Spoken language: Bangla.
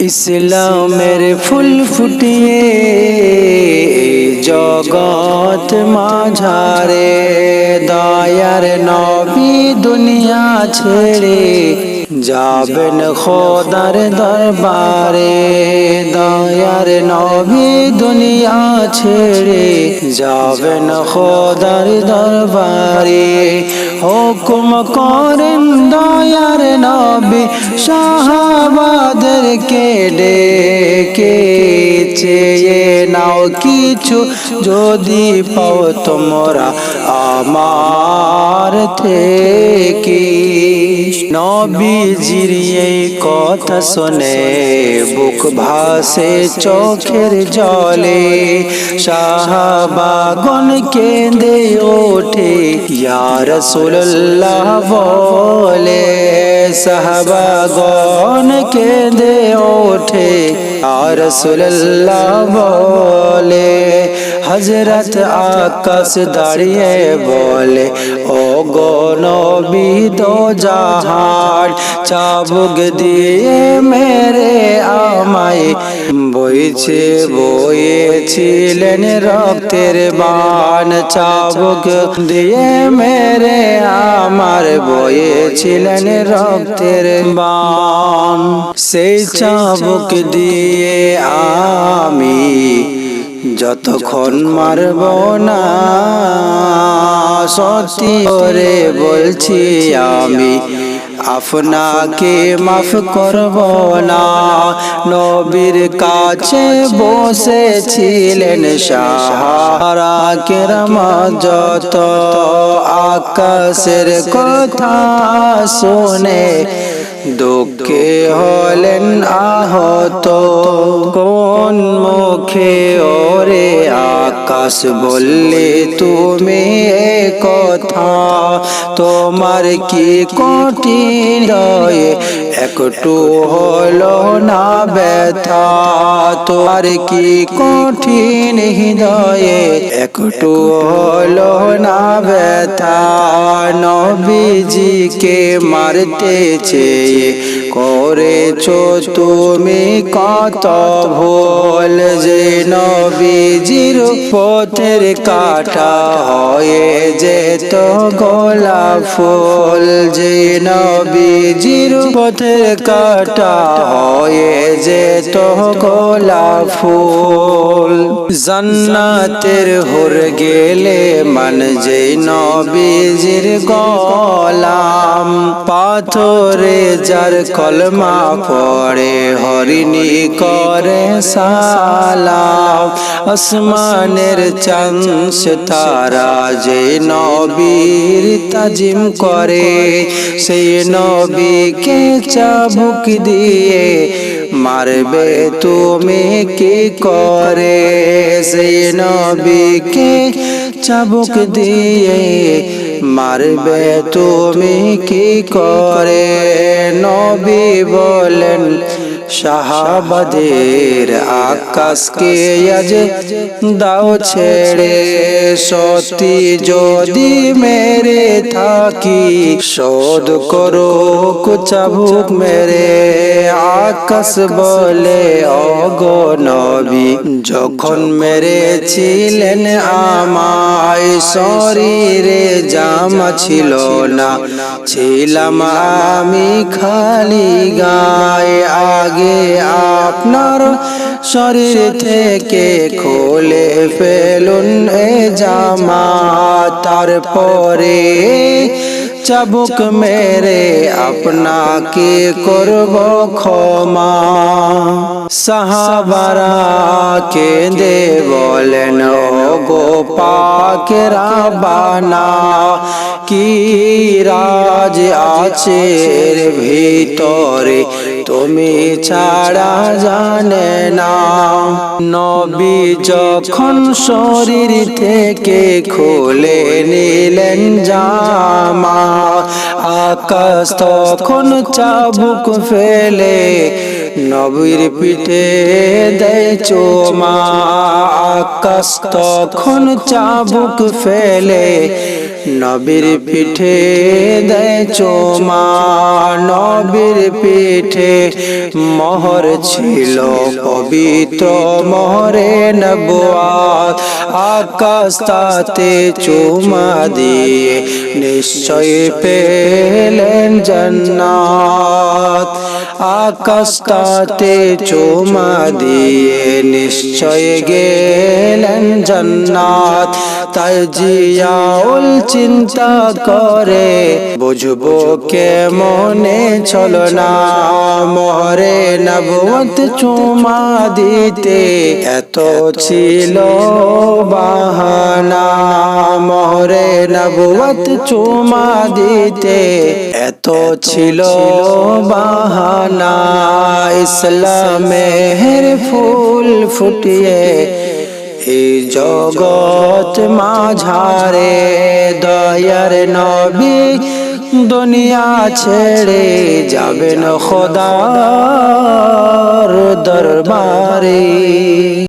ইসলামের ফুল ফুটিয়ে জগৎ মাঝারে, দয়ার নবী দুনিয়া ছেড়ে যাবেন খোদার দরবারে, দয়ার নবী দুনিয়া ছেড়ে যাবেন খোদার দরবারে। হুকুম করেন দয়ার নবী সাহাবাদেরকে ডেকে চেয়ে নাও কিছু যদি পাও তোমরা আমার থেকে। নবীজির এই কথা শুনে বুক ভাসে চোখের জলে সাহাবাগন কেঁদে ওঠে ইয়ার সুল্লাহ বলে সাহাবাগন কেঁদে ওঠে আর সুল্লাহ বলে হজরত আকাশ দাঁড়িয়ে বলে ও গো নবী দো জাহান, চাবুক দিয়ে মেরে আমায়। বইছে, বইয়েছিলেন রক্তের বান, চাবুক দিয়ে মেরে আমার বইয়েছিলেন রক্তের বান। সেই চাবুক দিয়ে আমি যতক্ষণ মারব না, সত্যি করে বলছি আমি আপনাকে মাফ করব না। নবীর কাছে বসেছিলেন সাহারা কেরাম যত আকাশের কথা শুনে দুঃখে হলেন আহত, কোন মুখে ওরে আকাশ বললে, তুমি কথা, তোমার কি কঠিন একটু হলো না ব্যথা, তোমার কি কঠিন হৃদয়ে? একটু হলো না ব্যথা, নবীজিকে মারতে চেয়ে করেছ তুমি কত ভুল যে নবীজির পথের কাটা হয়ে যেত গোলাপ ফুল যে নবীজির পথের কাটা হয়ে যেত গোলাপ ফুল। জান্নাতের হর গেলে মান যে নবীজির গোলাম। পাথরে যার কলমা পড়ে হরিণী করে সালাম। আসমানের চান্স তারা যে নবীর তাজিম করে, সেই নবীকে চাবুক দিয়ে মারবে তুমি কি করে? সেই নবীকে চাবুক দিয়ে মারবে তুমি কি করে? নবী বলেন শাহাবাদের আকাশকে আজ দাও ছেড়ে সত্যি যদি মেরে থাকি, শোধ করো কুচাবুক মেরে। আকাশ বলে, অগো নবী যখন মেরেছিলেন আমায়, শরীরে জামা ছিল না। ছিলাম আমি খালি গায়ে। আগে আপনার শরীর থেকে খুলে ফেলুন এ জামা। তারপরে চাবুক মেরে আপনাকে করব ক্ষমা। সাহাবারা কেঁদে বলেন গো পাকেরা বানা কি রাজ আছে ভিতরে? তুমি ছাড়া জানে না। নবী যখন শরীর থেকে খুলে নিলেন জামা, আকাশ তখন চাবুক ফেলে, নবীর পিঠে দেয় চোমা, আকাশ তখন চাবুক ফেলে নবীর পিঠে দেয় চোমা, নবীর পিঠে মোহর ছিল পবিত্র মোহরে নবুয়াত আকাশ তাতে চুমা দিয়ে নিশ্চয় পেলেন জান্নাত। আকাশ তাতে চুমা দিয়ে নিশ্চয় গেলেন জান্নাত। তাই জিয়াউল চিন্তা করে। বুঝব কে মনে চলো না। মোহরে নবত চুমা দিতে। এত ছিল বাহানা। মোহরে নবত চুমা দিতে। এত ছিল বাহানা। ইসলামের ফুল ফুটিয়ে এই জগৎ মাঝারে দয়ার নবী দুনিয়া ছেড়ে যাবেন খোদার দরবারে।